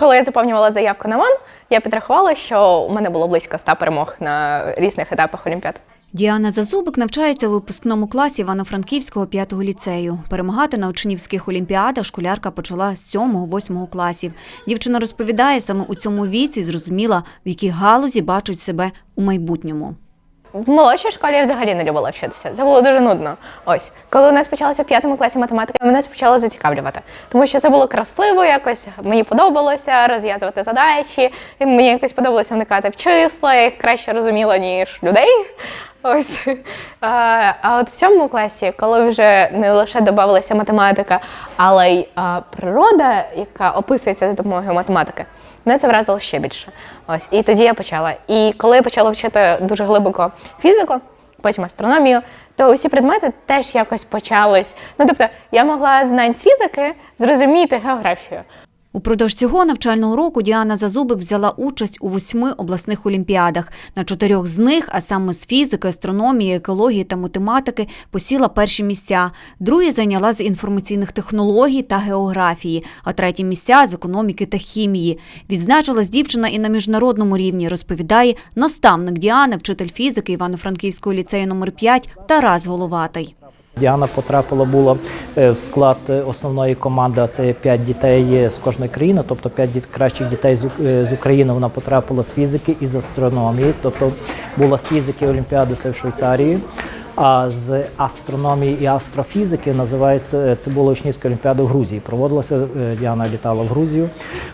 коли я заповнювала заявку на МАН, я підрахувала, що у мене було близько 100 перемог на різних етапах Олімпіад. Діана Зазубик навчається у випускному класі Івано-Франківського п'ятого ліцею. Перемагати на учнівських олімпіадах школярка почала з 7-8 класів. Дівчина розповідає, саме у цьому віці зрозуміла, в якій галузі бачить себе у майбутньому. В молодшій школі я взагалі не любила вчитися. Це було дуже нудно. Ось коли у нас почалася в п'ятому класі математика, мене почало зацікавлювати, тому що це було красиво, якось мені подобалося розв'язувати задачі. І мені якось подобалося вникати в числа, я їх краще розуміла ніж людей. Ось а, а от в цьому класі, коли вже не лише додавалася математика, але й а, природа, яка описується за допомогою математики, мене це вразило ще більше. Ось і тоді я почала. І коли я почала вчити дуже глибоко фізику, потім астрономію, то усі предмети теж якось почались. Ну тобто, я могла знань з фізики зрозуміти географію. Упродовж цього навчального року Діана Зазубик взяла участь у восьми обласних олімпіадах. На чотирьох з них, а саме з фізики, астрономії, екології та математики, посіла перші місця. Другі зайняла з інформаційних технологій та географії, а треті місця з економіки та хімії. Відзначилась дівчина і на міжнародному рівні, розповідає наставник Діани, вчитель фізики Івано-Франківського ліцею номер 5 Тарас Головатий. Діана потрапила була е, в склад е, основної команди, а це є 5 дітей е, з кожної країни, тобто 5 діт- кращих дітей з Ук- з України. Вона потрапила з фізики і з астрономії, тобто була з фізики Олімпіади в Швейцарії. А з астрономії і астрофізики називається це була учнівська олімпіада в Грузії. Проводилася Діана літала в Грузію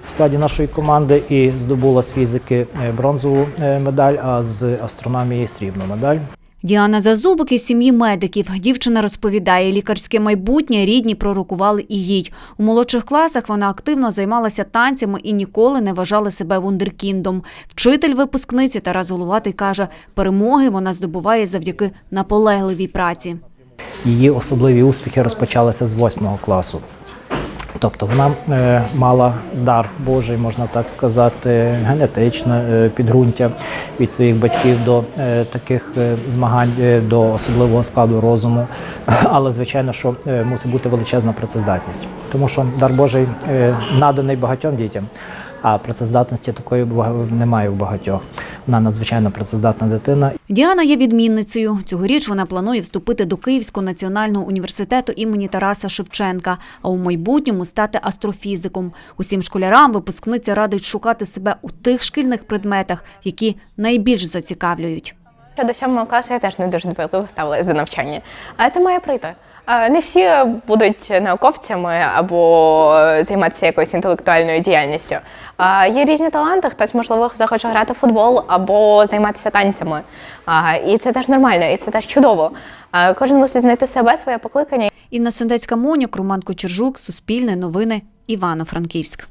в складі нашої команди і здобула з фізики бронзову медаль, а з астрономії срібну медаль. Діана Зазубик із сім'ї медиків. Дівчина розповідає, лікарське майбутнє рідні пророкували і їй. У молодших класах вона активно займалася танцями і ніколи не вважала себе вундеркіндом. Вчитель випускниці Тарас Головатий каже, перемоги вона здобуває завдяки наполегливій праці. Її особливі успіхи розпочалися з восьмого класу. Тобто вона е, мала дар Божий, можна так сказати, генетичне е, підґрунтя від своїх батьків до е, таких е, змагань, е, до особливого складу розуму. Але звичайно, що е, мусить бути величезна працездатність, тому що дар Божий е, наданий багатьом дітям, а працездатності такої немає у багатьох. Вона надзвичайно працездатна дитина Діана є відмінницею. Цьогоріч вона планує вступити до Київського національного університету імені Тараса Шевченка, а у майбутньому стати астрофізиком. Усім школярам випускниця радить шукати себе у тих шкільних предметах, які найбільш зацікавлюють. До сьомого класу я теж не дуже дбайливо ставилася до навчання. Але це має прийти. Не всі будуть науковцями або займатися якоюсь інтелектуальною діяльністю. Є різні таланти, хтось, можливо, захоче грати в футбол або займатися танцями. І це теж нормально, і це теж чудово. Кожен мусить знайти себе, своє покликання. Інна Сендецька Монюк, Роман Кочержук, Суспільне новини, Івано-Франківськ.